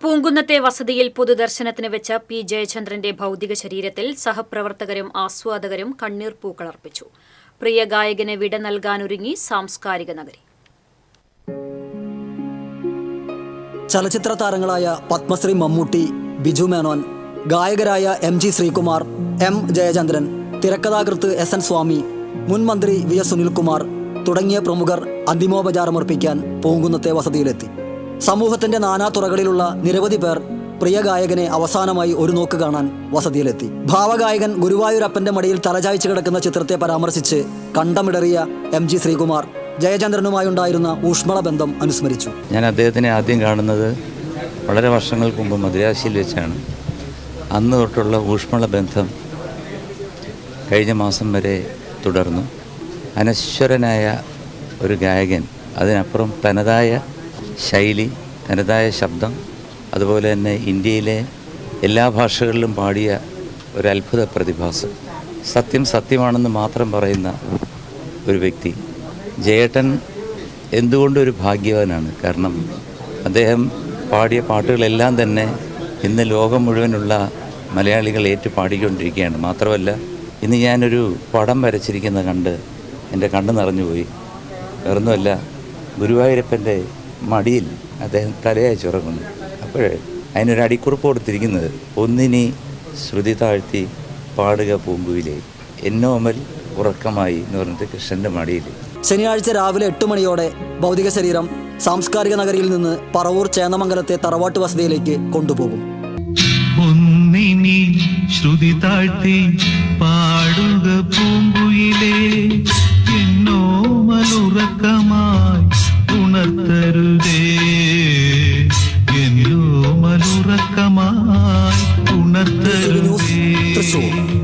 പൂങ്കുന്നത്തെ വസതിയിൽ പൊതുദർശനത്തിന് വെച്ച പി ജയചന്ദ്രന്റെ ഭൗതിക ശരീരത്തിൽ സഹപ്രവർത്തകരും ആസ്വാദകരും കണ്ണീർ പൂക്കളർപ്പിച്ചു പ്രിയ ഗായകന് വിട നൽകാനൊരുങ്ങി സാംസ്കാരിക നഗരി. ചലച്ചിത്ര താരങ്ങളായ Padmashri Mammootty Biju Menon ഗായകരായ M G Sreekumar M Jayachandran തിരക്കഥാകൃത്ത് എസ് എൻ സ്വാമി മുൻ മന്ത്രി വി എസ് സുനിൽകുമാർ തുടങ്ങിയ പ്രമുഖർ അന്തിമോപചാരമർപ്പിക്കാൻ പൂങ്കുന്നത്തെ വസതിയിലെത്തി. സമൂഹത്തിന്റെ നാനാതുറകളിലുള്ള നിരവധി പേർ പ്രിയ ഗായകനെ അവസാനമായി ഒരു നോക്ക് കാണാൻ വസതിയിലെത്തി. ഭാവഗായകൻ ഗുരുവായൂരപ്പന്റെ മടിയിൽ തലചായ്ച്ചു കിടക്കുന്ന ചിത്രത്തെ പരാമർശിച്ച് കണ്ടമിടറിയ എം ജി ശ്രീകുമാർ ജയചന്ദ്രനുമായുണ്ടായിരുന്ന ഊഷ്മള ബന്ധം അനുസ്മരിച്ചു. ഞാൻ അദ്ദേഹത്തിനെ ആദ്യം കാണുന്നത് വളരെ വർഷങ്ങൾക്ക് മുമ്പ് മദ്രാശിയിൽ വെച്ചാണ്. അന്ന് തൊട്ടുള്ള ഊഷ്മള ബന്ധം കഴിഞ്ഞ മാസം വരെ തുടർന്നു. അനശ്വരനായ ഒരു ഗായകൻ അതിനപ്പുറം തനതായ ശൈലി തനതായ ശബ്ദം അതുപോലെ തന്നെ ഇന്ത്യയിലെ എല്ലാ ഭാഷകളിലും പാടിയ ഒരു അത്ഭുത പ്രതിഭാസം. സത്യം സത്യമാണെന്ന് മാത്രം പറയുന്ന ഒരു വ്യക്തി. ജയേട്ടൻ എന്തുകൊണ്ടൊരു ഭാഗ്യവാനാണ്? കാരണം അദ്ദേഹം പാടിയ പാട്ടുകളെല്ലാം തന്നെ ഇന്ന് ലോകം മുഴുവനുള്ള മലയാളികൾ ഏറ്റു പാടിക്കൊണ്ടിരിക്കുകയാണ്. മാത്രമല്ല ഇന്ന് ഞാനൊരു പടം വരച്ചിരിക്കുന്ന കണ്ട് എന്റെ കണ്ണ് നിറഞ്ഞുപോയി. വേറൊന്നുമല്ല ഗുരുവായൂരപ്പന്റെ മടിയിൽ അദ്ദേഹം തലയച്ചുറങ്ങുന്നു അപ്പോഴേ അതിനൊരു അടിക്കുറിപ്പ് കൊടുത്തിരിക്കുന്നത് ഒന്നിനി ശ്രുതി താഴ്ത്തി പാടുക പൂങ്കുവിലെ എന്നോമൽ ഉറക്കമായി എന്ന് പറഞ്ഞിട്ട് കൃഷ്ണന്റെ മടിയിൽ. ശനിയാഴ്ച രാവിലെ എട്ട് മണിയോടെ ഭൗതിക ശരീരം സാംസ്കാരിക നഗരിയിൽ നിന്ന് പറവൂർ ചേന്നമംഗലത്തെ തറവാട്ട് വസതിയിലേക്ക് കൊണ്ടുപോകും. ഒന്നിനി ശ്രുതി താഴ്ത്തി എന്നോ